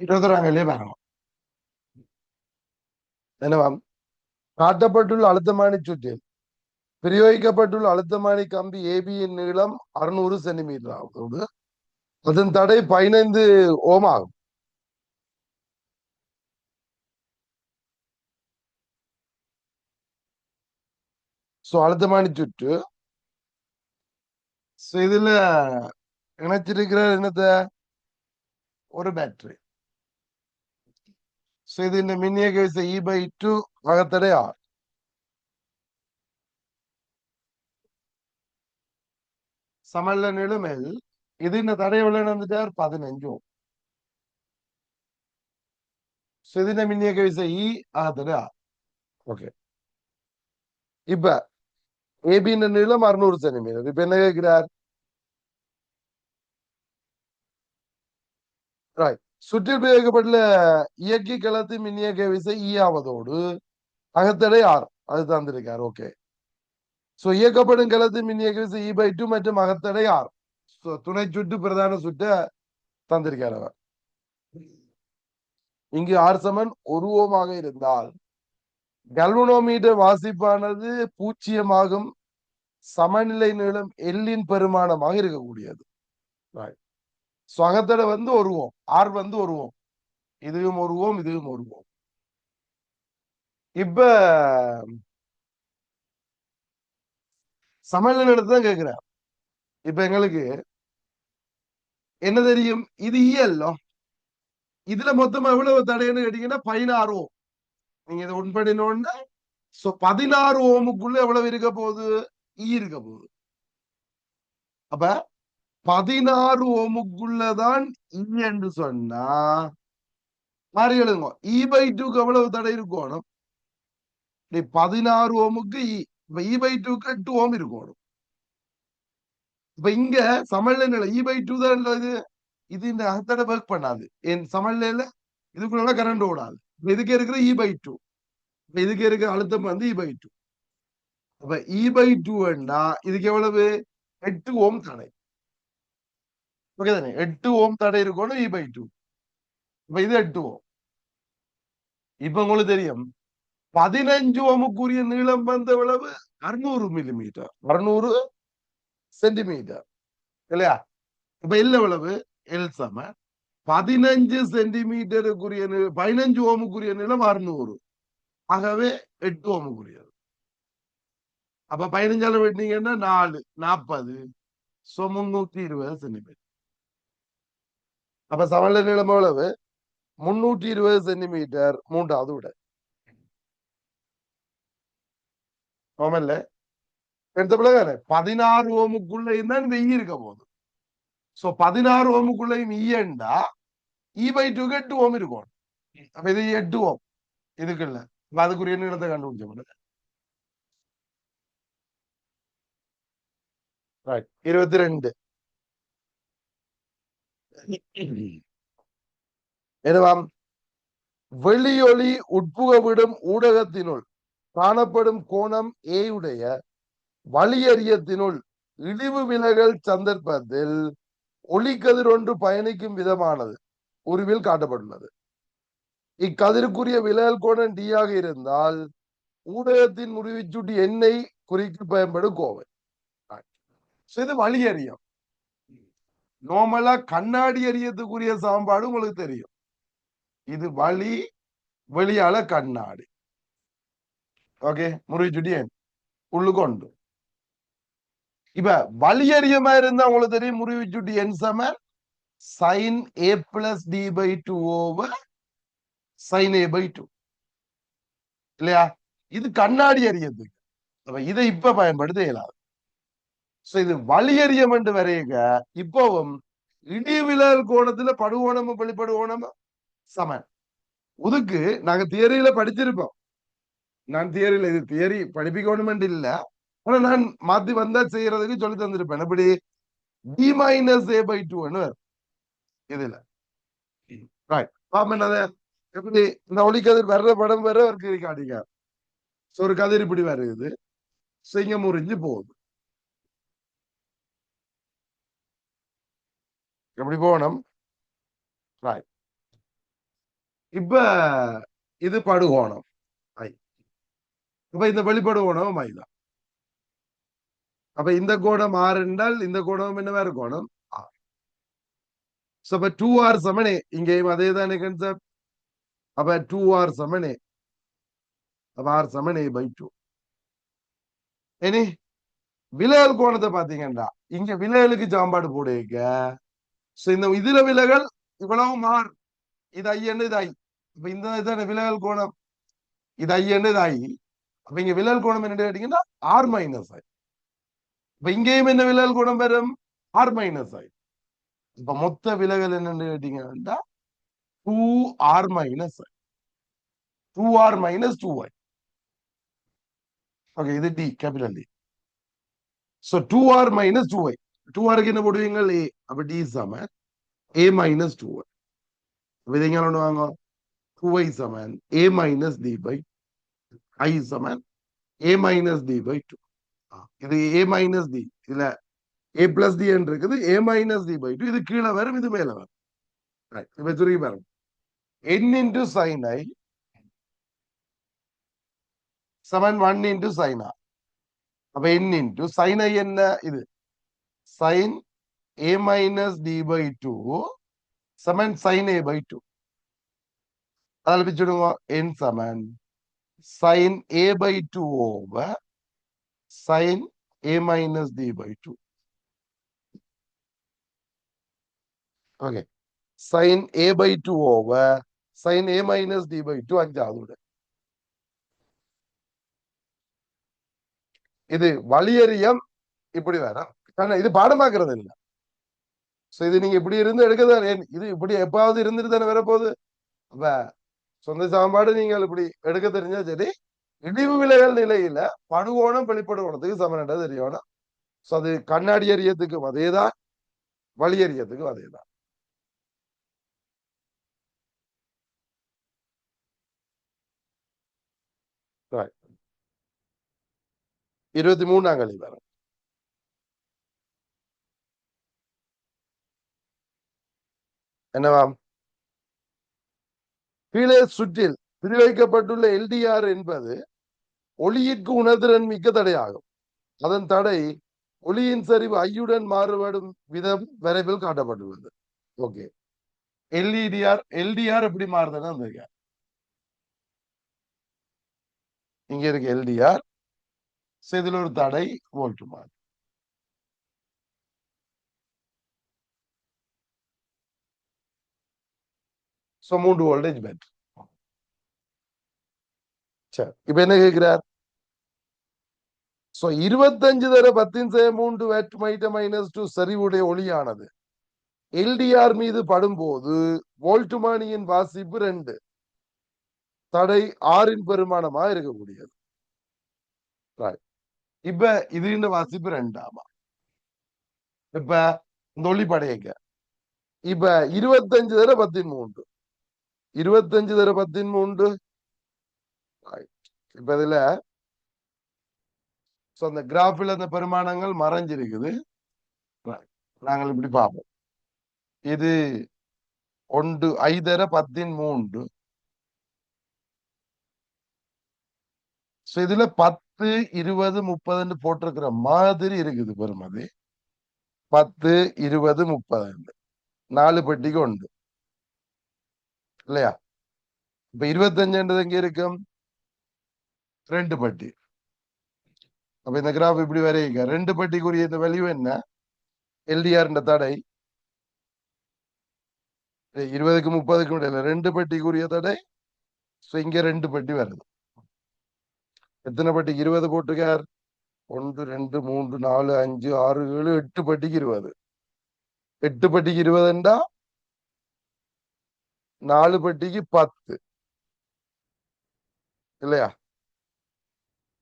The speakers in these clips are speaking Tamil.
இருபத்தொராங்கல்லே வரணும் என்னவாம் காட்டப்பட்டுள்ள அழுத்தமானி சுற்றில் பிரயோகிக்கப்பட்டுள்ள அழுத்தமானி கம்பி ஏபியின் நீளம் அறுநூறு சென்டிமீட்டர் ஆகுது. அதன் தடை பதினைந்து ஓம் ஆகும். சோ அழுத்தமானி சுற்று. இதுல இணைச்சிருக்கிற என்னத்தை? ஒரு பேட்டரி സോ ഇതിന്റെ മിന്നിയ case E by to അകത്തടെ R സമല്ല നീളമേൽ ഇതിന്റെ തടയുള്ള എന്നിട്ട് പതിനഞ്ചും സോ ഇതിന്റെ മിന്നിയ കേസ് ഇ അകത്തടെ ആർ ഓക്കെ இப்ப ஏபியின் நீளம் அறுநூறு சென்டிமீட்டர் இப்ப என்ன கேட்கிறார் ரைட் சுற்றில் இயக்கி களத்து மின்னியக்க விசை ஈ ஆவதோடு அகத்தடை ஆர் அது தந்திருக்கார். ஓகே சோ இயக்கப்படும் களத்து மின்னியக்க விசை இ பை டூ மற்றும் அகத்தடை ஆர் துணை சுட்டு பிரதான சுட்ட தந்திருக்கார் அவர். இங்கு ஆர் சமன் ஒரு ஓமாக இருந்தால் கல்வனோமீட்டர் வாசிப்பானது பூச்சியமாகும் சமநிலை நீளம் எல்லின் பெருமானமாக இருக்கக்கூடியது. அகத்தடை வந்து வருவோம் ஆர் வந்து வருவோம் இதுவும் வருவோம் இதுவும் வருவோம் இப்ப சமையல் நிலத்தை தான் கேட்கிறேன். இப்ப எங்களுக்கு என்ன தெரியும்? இது இயல்லோ இதுல மொத்தமா எவ்வளவு தடைன்னு கேட்டீங்கன்னா பதினாறு ஓம். நீங்க இதை உண்படினோன்னா சோ பதினாறு ஓமுக்குள்ள எவ்வளவு இருக்க போகுது? ஈ இருக்க போகுது. அப்ப பதினாறு ஓமுக்குள்ளதான் இ என்று சொன்னா மாறி எழுதுங்க. இ e பை டூக்கு எவ்வளவு தடை இருக்கணும் பதினாறு ஓமுக்கு இ இப்ப இ பை டூக்கு எட்டு ஓம் இருக்கணும். இப்ப இங்க சமநிலை இ பை டூ தான் இது இது இந்த அகத்தடை ஒர்க் பண்ணாது. என் சமநிலையில இதுக்குள்ள கரண்ட் ஓடாது. இதுக்கு இருக்கிற இ பை டூ இதுக்கு இருக்கிற அழுத்தம் வந்து இ பை டூ அப்ப இ பை டூன்னா இதுக்கு எவ்வளவு? எட்டு ஓம் தடை. ஓகே தானே எட்டு ஓம் தடை இருக்கணும் இ பை டூ இப்ப இது எட்டு ஓம் இப்ப உங்களுக்கு தெரியும் பதினஞ்சு ஓமுக்குரிய நீளம் வந்த அளவு அறுநூறு மில்லிமீட்டர் அறுநூறு சென்டிமீட்டர் இல்லையா இப்ப இல்ல எவ்வளவு எல் சம பதினஞ்சு சென்டிமீட்டருக்குரிய பதினஞ்சு ஓமுக்குரிய நிலம் அறுநூறு ஆகவே எட்டு ஓமுக்குரியது அப்ப பதினஞ்சால வெட்டினீங்கன்னா நாலு நாற்பது சோ முன்னூத்தி இருபது சென்டிமீட்டர் அப்ப சமநிலை நீளம் எவ்வளவு? முன்னூற்றி இருபது சென்டிமீட்டர் மூன்றாவது விட. ஆமல்ல எடுத்த பிள்ளைங்க பதினாறு ஓமுக்குள்ளையும் தான் இந்த ஈ இருக்க போகுது. சோ பதினாறு ஓமுக்குள்ளையும் ஈண்டா e இ e பை டூக்கு எட்டு ஓம் இருக்கும். அப்ப இது எட்டு ஓம். இதுக்கு இல்ல. அதுக்குரிய நீளத்தை கண்டுபிடிச்ச ரைட் இருபத்தி ரெண்டு. எனவாம் வெளியொளி உட்புகவிடும் ஊடகத்தினுள் காணப்படும் கோணம் ஏயுடைய வழியறியத்தினுள் இழிவு விலகல் சந்தர்ப்பத்தில் ஒளிக்கதிர் ஒன்று பயணிக்கும் விதமானது உருவில் காட்டப்பட்டுள்ளது. இக்கதிருக்குரிய விலகல் கோணம் டி ஆக இருந்தால் ஊடகத்தின் முறிவுச்சுட்டி எண்ணெய் குறிக்க பயன்படும் கோவை. இது வழியறியம். நோமலா கண்ணாடி எரியத்துக்குரிய சாம்பாடு உங்களுக்கு தெரியும். இது வழி வெளியால கண்ணாடி. ஓகே முறிச்சுட்டி உள்ளுக்கொண்டு இப்ப வழி வழியறியமா இருந்தா உங்களுக்கு தெரியும் முறிவுச்சுட்டி என் சம sine A plus D by two over sine A by two இல்லையா? இது கண்ணாடி அறியத்துக்கு இதை இப்ப பயன்படுத்த இயலாது. இது வழியறியம் என்று வரையுங்க. இப்போவும் இடிவிலல் கோணத்துல படுகோணமும் வெளிப்படுகோணமும் சமன். உதுக்கு நாங்க தியரியில படிச்சிருப்போம் நான் தியரியில இது தியரி படிப்பிக்கணுமென்று இல்ல. ஆனா நான் மாத்தி வந்தா செய்யறதுக்கு சொல்லி தந்திருப்பேன். எப்படி டி மைனஸ் ஏ பை டூன்னு இதுல. ரைட் எப்படி இந்த ஒளிக்கதிர் வர்ற படம் வேற ஒரு கதிர் காட்டிங்க ஒரு கதிர் இப்படி வருது. சிங்கம் முறிஞ்சு போகுது. எப்படி போகணும்? ரைட் இப்ப இது படுகோணம். ஐ இப்ப இந்த வெளிப்படுகோணம் ஐ தான். அப்ப இந்த கோணம் ஆறு என்றால் இந்த கோணம் என்னவா இருக்கோணம் ஆறு சோ அப்ப டூ ஆர் சமனே இங்கேயும் அதே தானே கன்செப்ட் அப்ப டூ ஆர் சமனே அப்ப ஆர் சமனே பை டூ இனி விலகல் கோணத்தை பாத்தீங்கன்னா இங்க விலகலுக்கு சாம்பாடு போடுங்க சோ இந்த இதுல விலகல் இவ்வளவு மார். இது ஐயன்னு இது ஐ. இப்ப இந்த இதான விலகல் கோணம்? இது ஐயன்னு இது ஐ. அப்ப இங்க விலகல் கோணம் என்ன கேட்டீங்கன்னா ஆர் மைனஸ் ஐ இப்ப இங்கேயும் என்ன விலகல் கோணம் வரும்? ஆர் மைனஸ் ஐ இப்ப மொத்த விலகல் என்னன்னு கேட்டீங்கன்னா two R minus I two R minus two I okay இது D capital D so two R minus two I two ஆருக்கு என்ன போடுவீங்க ஏ அப்ப டி சமன் ஏ மைனஸ் டூ ஐ இது எங்க ஒன்று வாங்க two I Saman A minus D by I Saman A minus D by two இது ஏ மைனஸ் டி இதுல ஏ பிளஸ் டி இருக்குது A minus D by two இது கீழே வரும் இது மேல வரும் Right. இப்ப சுருகி பாருங்க n into sine I seven one into sine R அப்ப n இன்டு சைன் ஐ என்ன இது sine A minus D by two seven sine A by two அதில் பிச்சுடுங்க n seven sine A by two over sine A minus D by two okay sine A by two over sine A minus D by two அஞ்சாவது இது வழியறியம் இப்படி வரும் ஆனா இது பாடமாக்குறது இல்ல. சோ இது நீங்க இப்படி இருந்து எடுக்கதான் இது இப்படி எப்பாவது இருந்துட்டு தானே வரப்போகுது? அப்ப சொந்த சாம்பாடு நீங்கள் இப்படி எடுக்க தெரிஞ்சா சரி இடிவு விலைகள் நிலையில படுகோணம் வெளிப்படுகோணத்துக்கு சமனண்டா தெரியணும் சோ அது கண்ணாடி எறியத்துக்கும் அதேதான். வழி எறியத்துக்கும் அதேதான். தான் இருபத்தி மூணாம் கழி வர என்னவாம்? கீழே சுற்றில் பிரிவைக்கப்பட்டுள்ள எல்டிஆர் என்பது ஒளியிற்கு உணர்திறன் மிக்க தடையாகும். அதன் தடை ஒளியின் சரிவு ஐயுடன் மாறுபடும் விதம் வரைவில் காட்டப்பட்டுள்ளது. ஓகே. எல்இடிஆர் எல்டிஆர் எப்படி மாறுதுன்னு அந்த இங்க. இருக்கு எல்டிஆர் இதில் ஒரு தடை வோல்ட் மாறு. ஸோ மூன்று வோல்டேஜ் பேட்டரி சரி இப்ப என்ன கேட்கிறார் சோ இருபத்தஞ்சு தர பத்தின் செய்ய மூன்று வேட் மைட்ட மைனஸ் டூ சரிவுடைய ஒளியானது. எல்டிஆர் மீது படும்போது வோல்ட்டுமானியின் வாசிப்பு ரெண்டு. தடை ஆறின் பெருமானமா இருக்கக்கூடியது. இப்ப இது வாசிப்பு ரெண்டாமா? இப்ப இந்த ஒளி படையங்க இப்ப இருபத்தஞ்சு தர பத்தின் மூன்று. இருபத்தஞ்சு தர பத்தின் மூன்று. இப்ப இதுல அந்த கிராஃபில் அந்த பெருமானங்கள் மறைஞ்சிருக்குது. நாங்கள் இப்படி பார்ப்போம். இது ஒன்று ஐதர பத்தின் மூன்று. இதுல பத்து இருபது முப்பதுன்னு போட்டிருக்கிற மாதிரி இருக்குது பெருமதி பத்து இருபது முப்பது நாலு பெட்டிக்கு உண்டு இல்லையா? இப்ப இருபத்தஞ்சுன்றது எங்க இருக்கும்? ரெண்டு பட்டி. அப்ப இந்த கிராஃப் இப்படி வரையுங்க. ரெண்டு பட்டிக்குரிய இந்த வேல்யூ என்ன? எல்டிஆர்ன்ற தடை. இருபதுக்கு முப்பதுக்கு இடையில ரெண்டு பட்டிக்குரிய தடை. ஸோ இங்க ரெண்டு பட்டி வருது. எத்தனை பட்டிக்கு? இருபது போட்டிருக்கார் ஒன்று ரெண்டு மூன்று நாலு அஞ்சு ஆறு ஏழு எட்டு பட்டிக்கு இருபது. எட்டு பட்டிக்கு இருபதுண்டா நாலு பெட்டிக்கு பத்து. இல்லையா?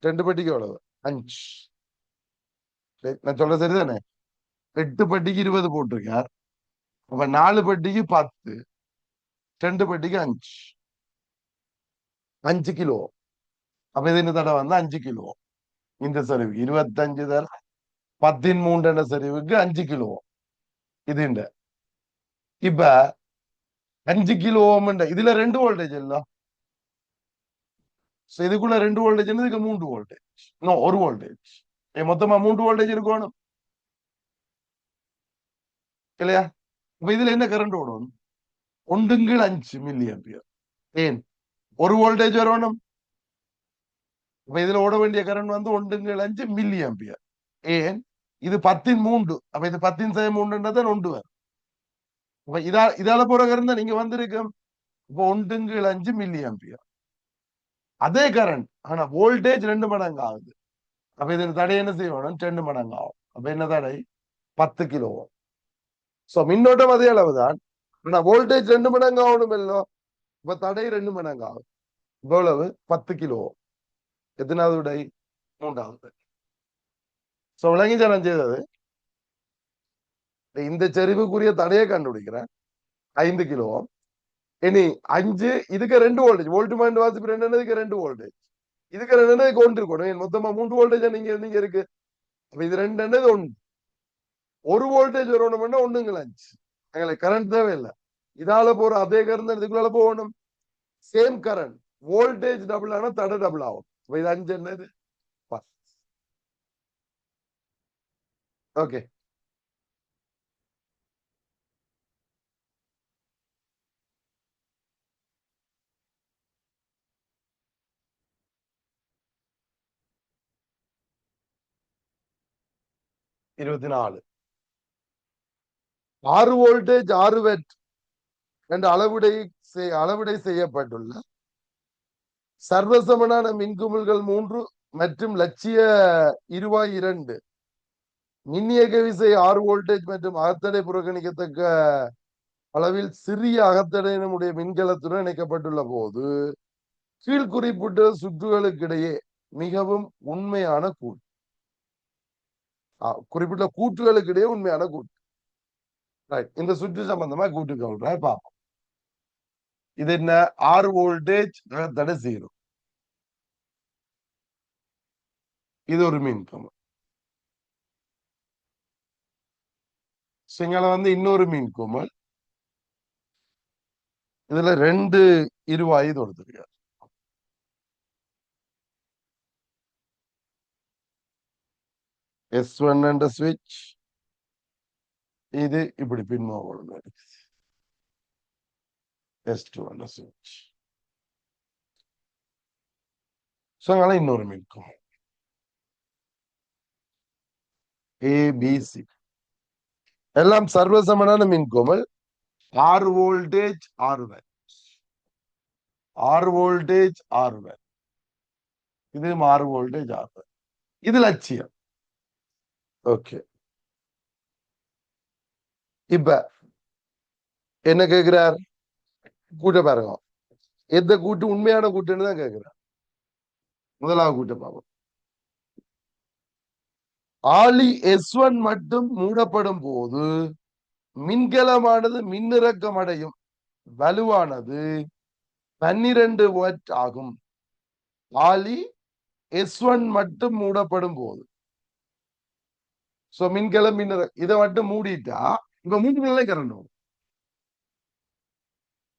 ரெண்டு பெட்டிக்கு எவ்வளவு? அஞ்சு. நான் சொல்ல சரிதானே? எட்டு பெட்டிக்கு இருபது போட்டிருக்கார். அப்ப நாலு பெட்டிக்கு பத்து. ரெண்டு பெட்டிக்கு அஞ்சு. அஞ்சு கிலோ. அப்ப இதுன்னு தடவை வந்து? அஞ்சு கிலோ. இந்த சரிவுக்கு இருபத்தஞ்சு தர. பத்தின் மூன்று சரிவுக்கு அஞ்சு கிலோ. இதுண்ட இப்ப அஞ்சு கிலோ ஓம் இதுல ரெண்டு வோல்டேஜ் இல்ல. இதுக்குள்ள ரெண்டு வோல்டேஜ் இதுக்கு மூன்று வோல்டேஜ் இன்னும் ஒரு வோல்டேஜ் மொத்தமா மூன்று வோல்டேஜ் இருக்கணும். இல்லையா? இப்ப இதுல என்ன கரண்ட் ஓடும்? ஒன்றுங்கள் அஞ்சு மில்லி ஆம்பியர் ஏன்? ஒரு வோல்டேஜ் வரணும். இப்ப இதுல ஓட வேண்டிய கரண்ட் வந்து ஒன்றுங்கள் அஞ்சு மில்லி ஆம்பியர் ஏன்? இது பத்தின் மூன்று. அப்ப இது பத்தின் செய்ய மூன்றுன்றதான் ஒன்று வரும். இப்ப இதா இதால போற கரண்ட் நீங்க வந்திருக்கும் இப்போ ஒன்றுங்கள் அஞ்சு மில்லி ஆம்பியர் அதே கரண்ட் ஆனா வோல்டேஜ் ரெண்டு மடங்கு ஆகுது. அப்ப இதன் தடை என்ன செய்யணும்? ரெண்டு மடங்கு ஆகும். அப்ப என்ன தடை? பத்து கிலோ சோ மின்னோட்டம் அதே அளவுதான். ஆனா வோல்டேஜ் ரெண்டு மடங்கு ஆகணும் இல்லோ இப்ப தடை ரெண்டு மடங்கு ஆகும். இவ்வளவு பத்து கிலோ எத்தனாவது விடை மூன்றாவது சோ விளங்கி நான் செய்தது இந்த செறிவுக்குரிய தடையை கண்டுபிடிக்கிறேன். ஐந்து கிலோ. இனி அஞ்சு இதுக்கு ரெண்டு வோல்டேஜ் வோல்ட் பாயிண்ட் வாசிப்பு ரெண்டு ரெண்டு வோல்டேஜ் இதுக்கு ரெண்டு ஒன்று இருக்கணும். மொத்தமா மூன்று வோல்டேஜ் நீங்க நீங்க இருக்கு? அப்ப இது ரெண்டு ஒன்று. ஒரு வோல்டேஜ் வரணும்னா ஒண்ணுங்களா அஞ்சு. எங்களுக்கு கரண்ட் தேவையில்லை. இதால போற அதே கரண்ட் இதுக்குள்ள போகணும் சேம் கரண்ட் வோல்டேஜ் டபுள் ஆனா தடை டபுள் ஆகும். இது அஞ்சு என்னது ஓகே இருபத்தி நாலு. ஆறு வோல்டேஜ் ஆறு வெட் என்ற அளவிடை அளவிடை செய்யப்பட்டுள்ள சர்வசமனான மின்குமிழ்கள் மூன்று மற்றும் லட்சிய இருவாய் இரண்டு. மின்னியக்க விசை ஆறு வோல்டேஜ் மற்றும் அகத்தடை புறக்கணிக்கத்தக்க அளவில் சிறிய அகத்தடை நம்முடைய மின்கலத்துடன் இணைக்கப்பட்டுள்ள போது கீழ் குறிப்பிட்ட சுற்றுகளுக்கிடையே மிகவும் உண்மையான கூட்டு. குறிப்பிட்ட கூற்றுகளுக்கிடையே உண்மையான கூட்டு ரைட் இந்த சுற்று சம்பந்தமா கூட்டு சொல்றேன் பார்ப்போம். இது என்ன? ஆறு வோல்டேஜ் தட ஜீரோ இது ஒரு மின் சிங்கள வந்து இன்னொரு மீன் கோமல் இதுல ரெண்டு இருவாயு தொடுத்துருக்காரு. எஸ் ஒன் என்ற சுவிட்ச் இது இப்படி பின்மோகம் இருக்குது எஸ் டூ என்ற சுவிட்ச் ஸோ இன்னொரு மின்கும் ஏபிசி எல்லாம் சர்வசமனான மின்கோமல் ஆறு வோல்டேஜ் ஆறு வேட் ஆறு வோல்டேஜ் ஆறு வேட் இது ஆறு வோல்டேஜ் ஆறு வேட் இது லட்சியம் ஓகே இப்ப என்ன கேக்குறார்? கூட்ட பாருங்க. எந்த கூட்டு? உண்மையான கூட்டுன்னு தான் கேட்கிறார் முதலாவது கூட்ட பாவம் ஆலி எஸ் ஒன் மட்டும் மூடப்படும் போது மின்கலமானது மின்னிறக்கம் அடையும். வலுவானது பன்னிரண்டு வாட் ஆகும். ஆலி எஸ் ஒன் மட்டும் மூடப்படும் போது சோ மின்கலம் மின்னிற இதை மட்டும் மூடிட்டா இப்ப மூன்றுக்குள்ளே கரண்ட் வரும்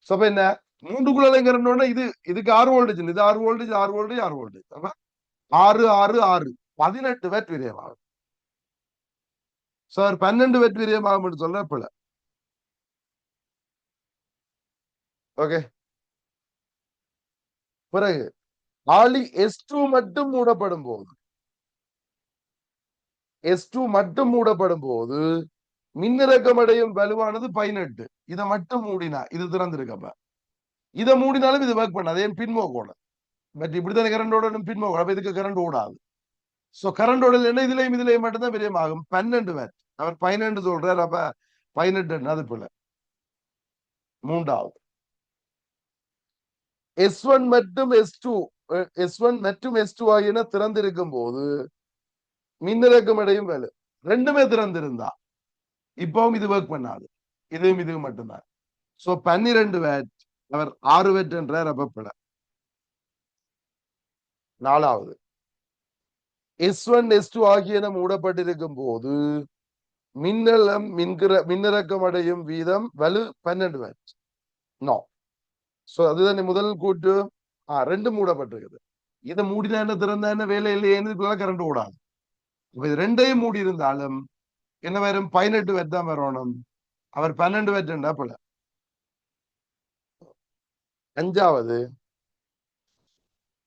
சோ என்ன? மூன்றுக்குள்ளே கரண்ட் இது இதுக்கு ஆறு வோல்டேஜ் இது ஆறு வோல்டேஜ் ஆறு வோல்டேஜ் ஆறு வோல்டேஜ் ஆறு ஆறு ஆறு. பதினெட்டு வேட் ஆகும் சார் பன்னெண்டு வெட் விரயமாகும் சொல்ல பிள்ளை ஓகே பிறகு ஆலி எஸ் டூ மட்டும் மூடப்படும் போது எஸ் டூ மட்டும் மூடப்படும் போது மின்னிறக்கம் அடையும் வலுவானது பதினெட்டு. இதை மட்டும் மூடினா இது திறந்திருக்கப்ப இதை மூடினாலும் இது ஒர்க் பண்ணாது. ஏன்? பின்மோகோட பட் இப்படித்தான கரண்ட் ஓடணும்? அப்ப இதுக்கு கரண்ட் ஓடாது. சோ கரண்ட் ஓடல என்ன இதுலயும் இதுலயும் மட்டும்தான் விரயமாகும் பன்னெண்டு வேட் அவர் பதினெண்டு சொல்றார். அப்ப பதினெட்டு அது பிள்ளை மூன்றாவது. எஸ் ஒன் மற்றும் எஸ் டூ எஸ் ஒன் மற்றும் எஸ் டூ ஆகியன திறந்திருக்கும் போது மின்னலுக்கும் அடையும் வேலை. ரெண்டுமே திறந்திருந்தா இப்பவும் இது ஒர்க் பண்ணாது. இதுவும் இதுவும் மட்டும்தான். சோ பன்னிரண்டு வேட் அவர் ஆறு வேட் என்ற ரப்பப்பிட. நாலாவது எஸ் ஒன் எஸ் டூ ஆகியன மூடப்பட்டிருக்கும் போது மின்னலம் மின்கிற மின்னிறக்கம் அடையும் வீதம் வலு பன்னெண்டு வேட் நோ சோ அதுதான் முதல் கூட்டு ஆ ரெண்டு மூடப்பட்டிருக்குது. இதை மூடினா என்ன திறந்தா என்ன வேலை இல்லையேன்னு கரண்ட் ஓடாது. இப்ப இது ரெண்டையும் மூடி இருந்தாலும் என்ன வரும்? பதினெட்டு பேர் தான் வரணும். அவர் பன்னெண்டு வெட்டுண்டா போல. அஞ்சாவது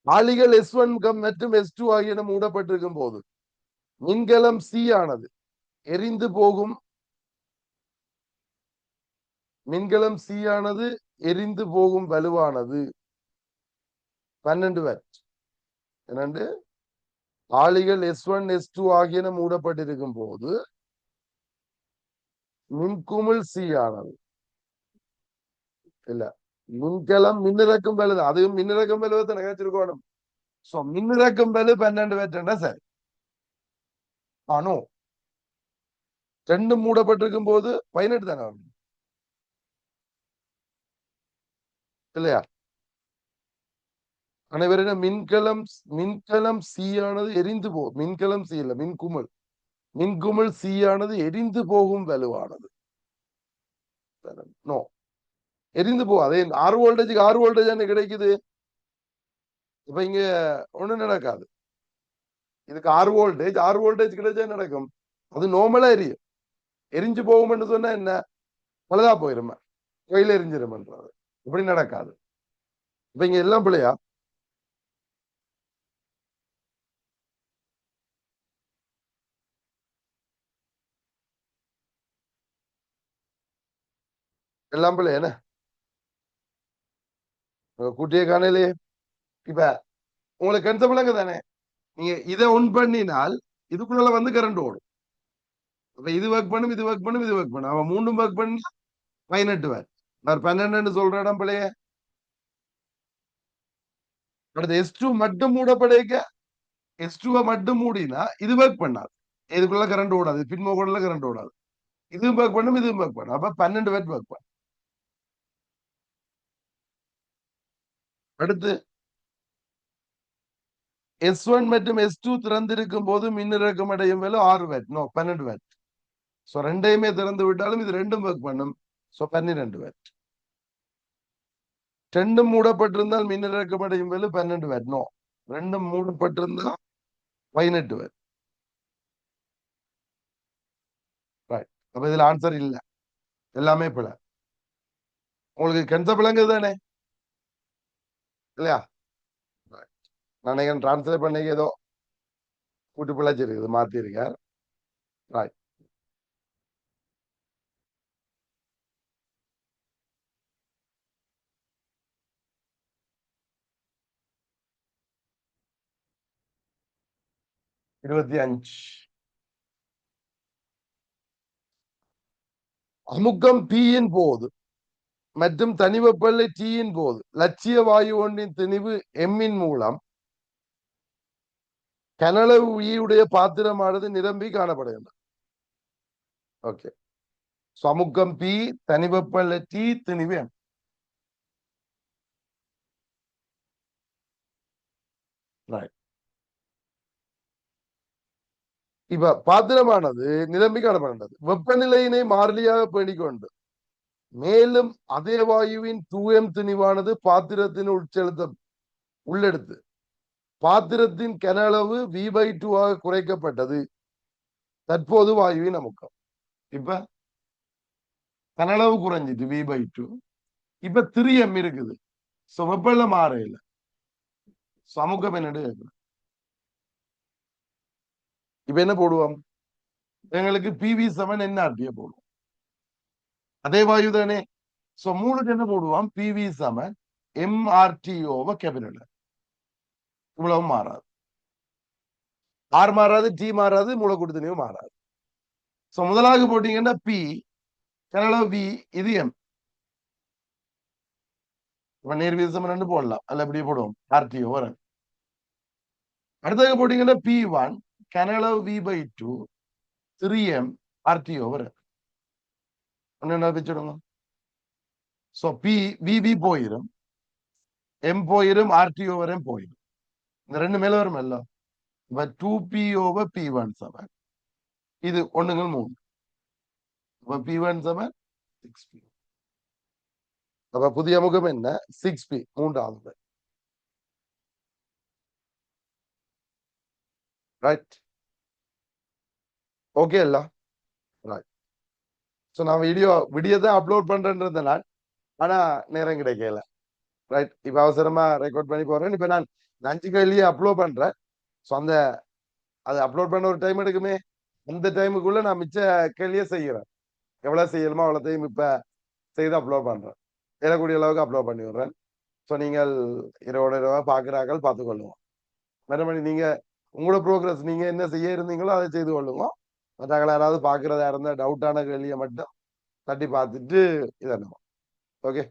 ஆளிகள் எஸ் ஒன் கம் மற்றும் எஸ் டூ ஆகியன மூடப்பட்டிருக்கும் போது மின்கலம் சி ஆனது எரிந்து போகும். மின்கலம் சி ஆனது எரிந்து போகும் வலுவானது. பன்னெண்டு வெட் என்னண்டு ஆளிகள் எஸ் ஒன் எஸ் டூ ஆகியன மூடப்பட்டிருக்கும் போது மின்குமிழ் சி ஆனது இல்ல மின்கலம் மின்னிறக்கும் வலு அதுவும் மின்னிறக்கும் வலுவத்தை நிகழ்ச்சிருக்கணும் சோ மின்னிறக்கும் வலு பன்னெண்டு வெட்டுண்டா சரி. ஆனோ ரெண்டும் மூடப்பட்டிருக்கும் போது பதினெட்டு தானே இல்லையா? அனைவரிடம் மின்கலம் மின்கலம் சி ஆனது எரிந்து போ மின்கலம் சி இல்ல மின்குமிழ் மின்குமிழ் சி ஆனது எரிந்து போகும் வலுவானது. நோ. எரிந்து போ அதே ஆறு வோல்டேஜுக்கு ஆறு வோல்டேஜ் என்ன கிடைக்குது? இப்ப இங்க ஒண்ணும் நடக்காது. இதுக்கு ஆறு வோல்டேஜ் ஆறு வோல்டேஜ் கிடைச்சா நடக்கும். அது நார்மலா எரியும். எரிஞ்சு போகும்னு சொன்னா என்ன? பழுதா போயிருமே. கையில எரிஞ்சிருமன்றது இப்படி நடக்காது. இப்ப இங்க எல்லாம் பிள்ளையா எல்லாம் பிள்ளை என்ன? கூட்டிய காணலையே? இப்ப உங்களுக்கு கன்சபிளங்க தானே? நீங்க இதை ஒன் பண்ணினால் இதுக்குள்ள வந்து கரண்ட் ஓடும். அப்ப இது ஒர்க் பண்ணும் இது ஒர்க் பண்ணும் இது ஒர்க் பண்ணும். அவன் மூணும் ஒர்க் பண்ணா பதினெட்டு வேர் நான் பன்னெண்டுன்னு சொல்ற இடம் பிள்ளைய. அடுத்து எஸ் டூ மட்டும் மூடப்படைக்க எஸ் டூவை மட்டும் மூடினா இது ஒர்க் பண்ணாது. இதுக்குள்ள கரண்ட் ஓடாது. பின்முகல கரண்ட் ஓடாது. இதுவும் ஒர்க் பண்ணும் இதுவும் ஒர்க் பண்ணும். அப்ப பன்னெண்டு வேர் ஒர்க் பண்ணும் அடுத்து எஸ் ஒன் மற்றும் எஸ் டூ திறந்திருக்கும் போது மின்னிறக்கம் அடையும் வேலை ஆறு வேட் நோ பன்னெண்டு வேட் ஸோ ரெண்டையுமே திறந்து விட்டாலும் இது ரெண்டும் ஒர்க் பண்ணும். ஸோ பன்னிரெண்டு வேட் ரெண்டும் மூடப்பட்டிருந்தால் மின்னிறக்கம் அடையும் வேலை பன்னெண்டு வேட் நோ ரெண்டும் மூடப்பட்டிருந்தா பதினெட்டு வேட் ரைட் அப்ப இதுல ஆன்சர் இல்லை. எல்லாமே பிழை உங்களுக்கு கென்ச பிள்ளைங்க தானே? இல்லையா? நினைக்கிறேன் டிரான்ஸ்லேட் பண்ணிக்க ஏதோ கூட்டு பிழைச்சிருக்குது மாத்திருக்கார் ரைட் இருபத்தி அஞ்சு. அமுக்கம் தீயின் போது மற்றும் தனிவெப்பநிலை டீயின் போது லட்சிய வாயு ஒன்றின் திணிவு எம்மின் மூலம் கனளவு உயிருடைய பாத்திரமானது நிரம்பி காணப்படுகின்றது. ஓகே சமுக்கம் பி தனிவெப்பநிலை டீ திணிவு எம். இப்ப பாத்திரமானது நிரம்பி காணப்படுகின்றது. வெப்பநிலையினை மாறிலியாக பேணிக்கொண்டு மேலும் அதே வாயுவின் தூயம் திணிவானது பாத்திரத்தின் உட்செலுத்தம் உள்ளெடுத்து. பாத்திரத்தின் கனளவு வி பை டூவாக குறைக்கப்பட்டது. தற்போது வாயுவின் அமுக்கம். இப்ப கனளவு குறைஞ்சிட்டு வி பை டூ இப்ப திரியம் இருக்குது. ஸோ வெப்பல மாற இல்லை என்னடு இப்ப என்ன போடுவோம்? எங்களுக்கு பிவி செவன் என்ன ஆர்டிய போடுவோம். அதே வாயு தானே? சோ மூணுக்கு என்ன போடுவான்? பிவி சம எம்ஆர்டிஓவ கேபினல் இவ்வளவு மாறாது. ஆர் மாறாது டி மாறாது மூலக்கூட்டு தனியும் மாறாது. ஸோ முதலாவது போட்டீங்கன்னா பி கனளவு வி இது எம் இப்போ நேர் வீதம் ரெண்டு போடலாம். அல்ல இப்படியே போடுவோம்? ஆர்டிஓ வரும் அடுத்தது போட்டீங்கன்னா P one கனளவு V by two three M RTO வரும் ஒன்னு வச்சுடுங்க ஸோ பி விபி போயிரும் எம் போயிரும் ஆர்டிஓ வரையும் போயிரும் இந்த ரெண்டு மேல வரும் இல்ல இப்ப two P over P one seven இது ஒண்ணுங்கள் மூணு இப்ப P one seven six P அப்ப புதிய முகம் என்ன சிக்ஸ் பி மூன்றாவது ரைட் ஓகே இல்ல ரைட் ஸோ நான் வீடியோ விடிய தான் அப்லோட் பண்றேன்றது நான் ஆனா நேரம் கிடைக்கல. ரைட் இப்ப அவசரமா ரெக்கார்ட் பண்ணி போறேன். இப்ப நான் நஞ்சு கையிலேயே அப்லோட் பண்றேன். ஸோ அந்த அது அப்லோட் பண்ண ஒரு டைம் எடுக்குமே அந்த டைமுக்குள்ள நான் மிச்ச கேள்வியே செய்கிறேன் எவ்வளோ செய்யணுமோ அவ்வளோத்தையும் இப்ப செய்து அப்லோட் பண்ணுறேன் ஏறக்கூடிய அளவுக்கு அப்லோட் பண்ணி விடுறேன். ஸோ நீங்கள் இரவோட இரவா பார்க்குறாக்கள் பார்த்துக்கொள்ளுவோம் மறுபடி நீங்கள் உங்களோட ப்ரோக்ரஸ் நீங்கள் என்ன செய்ய இருந்தீங்களோ அதை செய்து கொள்ளுங்க மற்றவர்கள் யாராவது பார்க்கறதா இருந்தால் டவுட்டான கேள்வியை மட்டும் தட்டி பார்த்துட்டு இதனும் ஓகே